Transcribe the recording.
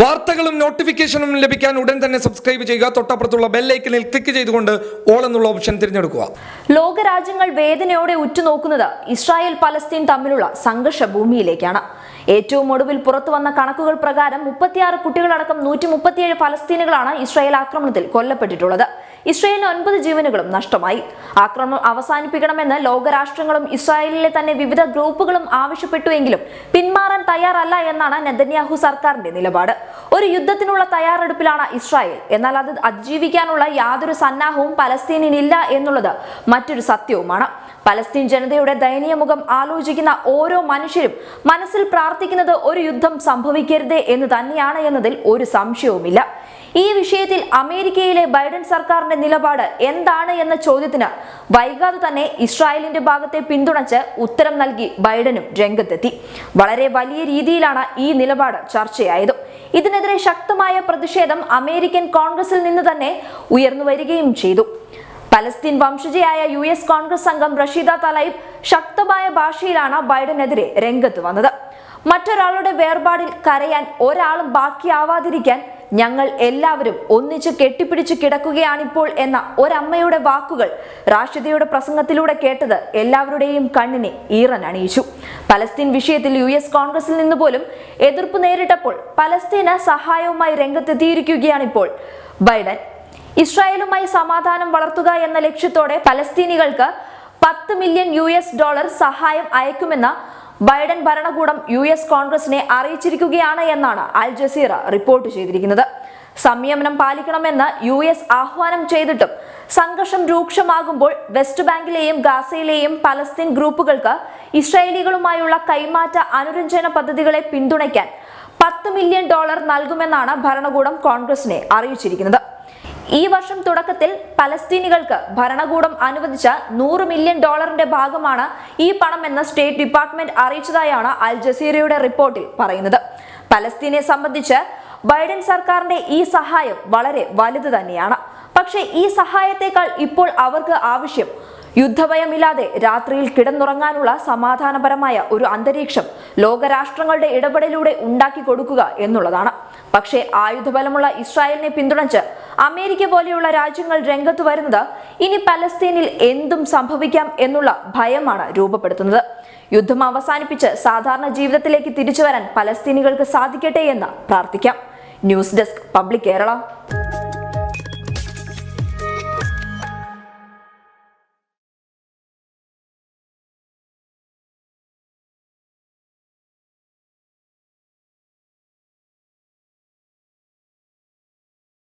വാർത്തകളും നോട്ടിഫിക്കേഷനും ലഭിക്കാൻ ഉടൻ തന്നെ സബ്സ്ക്രൈബ് ചെയ്യുക. തൊട്ടപ്പുറത്തുള്ള ബെല്ലൈക്കനിൽ ക്ലിക്ക് ചെയ്തുകൊണ്ട് ഓൾ എന്നുള്ള ഓപ്ഷൻ തിരഞ്ഞെടുക്കുക. ലോകരാജ്യങ്ങൾ വേദനയോടെ ഉറ്റുനോക്കുന്നത് ഇസ്രായേൽ പലസ്തീൻ തമ്മിലുള്ള സംഘർഷ ഭൂമിയിലേക്കാണ്. ഏറ്റവും ഒടുവിൽ പുറത്തു വന്ന കണക്കുകൾ പ്രകാരം മുപ്പത്തിയാറ് കുട്ടികളടക്കം നൂറ്റി മുപ്പത്തിയേഴ് ഫലസ്തീനുകളാണ് ഇസ്രായേൽ ആക്രമണത്തിൽ കൊല്ലപ്പെട്ടിട്ടുള്ളത്. ഇസ്രായേലിന് ഒൻപത് ജീവനുകളും നഷ്ടമായി. ആക്രമണം അവസാനിപ്പിക്കണമെന്ന് ലോകരാഷ്ട്രങ്ങളും ഇസ്രായേലിലെ തന്നെ വിവിധ ഗ്രൂപ്പുകളും ആവശ്യപ്പെട്ടുവെങ്കിലും പിന്മാറാൻ തയ്യാറല്ല എന്നാണ് നെതന്യാഹു സർക്കാരിന്റെ നിലപാട്. ഒരു യുദ്ധത്തിനുള്ള തയ്യാറെടുപ്പിലാണ് ഇസ്രായേൽ. എന്നാൽ അത് അതിജീവിക്കാനുള്ള യാതൊരു സന്നാഹവും പലസ്തീനിനില്ല എന്നുള്ളത് മറ്റൊരു സത്യവുമാണ്. പലസ്തീൻ ജനതയുടെ ദയനീയ മുഖം ആലോചിക്കുന്ന ഓരോ മനുഷ്യരും മനസ്സിൽ പ്രാർത്ഥിക്കുന്നത് ഒരു യുദ്ധം സംഭവിക്കരുതേ എന്ന് തന്നെയാണ് എന്നതിൽ ഒരു സംശയവുമില്ല. ഈ വിഷയത്തിൽ അമേരിക്കയിലെ ബൈഡൻ സർക്കാരിന്റെ നിലപാട് എന്താണ് എന്ന ചോദ്യത്തിന് വൈകാതെ തന്നെ ഇസ്രായേലിന്റെ ഭാഗത്തെ പിന്തുണച്ച് ഉത്തരം നൽകി ബൈഡനും രംഗത്തെത്തി. വളരെ വലിയ രീതിയിലാണ് ഈ നിലപാട് ചർച്ചയായത്. ഇതിനെതിരെ ശക്തമായ പ്രതിഷേധം അമേരിക്കൻ കോൺഗ്രസിൽ നിന്ന് തന്നെ ഉയർന്നു വരികയും ചെയ്തു. പലസ്തീൻ വംശജയായ യു എസ് കോൺഗ്രസ് അംഗം റഷീദ തലൈബ് ശക്തമായ ഭാഷയിലാണ് ബൈഡനെതിരെ രംഗത്ത് വന്നത്. മറ്റൊരാളുടെ വേർപാടിൽ കരയാൻ ഒരാളും ബാക്കിയാവാതിരിക്കാൻ ഞങ്ങൾ എല്ലാവരും ഒന്നിച്ച് കെട്ടിപ്പിടിച്ച് കിടക്കുകയാണിപ്പോൾ എന്ന ഒരമ്മയുടെ വാക്കുകൾ റാഷിദയുടെ പ്രസംഗത്തിലൂടെ കേട്ടത് എല്ലാവരുടെയും കണ്ണിനെ ഈറൻ അണിയിച്ചു. പലസ്തീൻ വിഷയത്തിൽ യു എസ് കോൺഗ്രസിൽ നിന്ന് പോലും എതിർപ്പ് നേരിട്ടപ്പോൾ പലസ്തീന് സഹായവുമായി രംഗത്തെത്തിയിരിക്കുകയാണിപ്പോൾ ബൈഡൻ. ഇസ്രായേലുമായി സമാധാനം വളർത്തുക എന്ന ലക്ഷ്യത്തോടെ പലസ്തീനികൾക്ക് പത്ത് മില്യൺ യു ഡോളർ സഹായം അയക്കുമെന്ന് ബൈഡൻ ഭരണകൂടം യു എസ് കോൺഗ്രസിനെ അറിയിച്ചിരിക്കുകയാണ് എന്നാണ് അൽ ജസീറ റിപ്പോർട്ട് ചെയ്തിരിക്കുന്നത്. സംയമനം പാലിക്കണമെന്ന് യു എസ് ആഹ്വാനം ചെയ്തിട്ടും സംഘർഷം രൂക്ഷമാകുമ്പോൾ വെസ്റ്റ് ബാങ്കിലെയും ഗാസയിലെയും പലസ്തീൻ ഗ്രൂപ്പുകൾക്ക് ഇസ്രായേലികളുമായുള്ള കൈമാറ്റ അനുരഞ്ജന പദ്ധതികളെ പിന്തുണയ്ക്കാൻ പത്ത് മില്യൺ ഡോളർ നൽകുമെന്നാണ് ഭരണകൂടം കോൺഗ്രസിനെ അറിയിച്ചിരിക്കുന്നത്. ഈ വർഷം തുടക്കത്തിൽ പലസ്തീനികൾക്ക് ഭരണകൂടം അനുവദിച്ച നൂറ് മില്യൺ ഡോളറിന്റെ ഭാഗമാണ് ഈ പണം പണമെന്ന് സ്റ്റേറ്റ് ഡിപ്പാർട്ട്മെന്റ് അറിയിച്ചതായാണ് അൽ ജസീറയുടെ റിപ്പോർട്ടിൽ പറയുന്നത്. പലസ്തീനെ സംബന്ധിച്ച് ബൈഡൻ സർക്കാരിന്റെ ഈ സഹായം വളരെ വലുത് തന്നെയാണ്. പക്ഷേ ഈ സഹായത്തെക്കാൾ ഇപ്പോൾ അവർക്ക് ആവശ്യം യുദ്ധഭയമില്ലാതെ രാത്രിയിൽ കിടന്നുറങ്ങാനുള്ള സമാധാനപരമായ ഒരു അന്തരീക്ഷം ലോകരാഷ്ട്രങ്ങളുടെ ഇടപെടലിലൂടെ ഉണ്ടാക്കി കൊടുക്കുക എന്നുള്ളതാണ്. പക്ഷേ ആയുധബലമുള്ള ഇസ്രായേലിനെ പിന്തുണച്ച് അമേരിക്ക പോലെയുള്ള രാജ്യങ്ങൾ രംഗത്ത് വരുന്നത് ഇനി പലസ്തീനിൽ എന്തും സംഭവിക്കാം എന്നുള്ള ഭയമാണ് രൂപപ്പെടുത്തുന്നത്. യുദ്ധം അവസാനിപ്പിച്ച് സാധാരണ ജീവിതത്തിലേക്ക് തിരിച്ചു വരാൻ പലസ്തീനികൾക്ക് സാധിക്കട്ടെ എന്ന് പ്രാർത്ഥിക്കാം. News desk Public Kerala.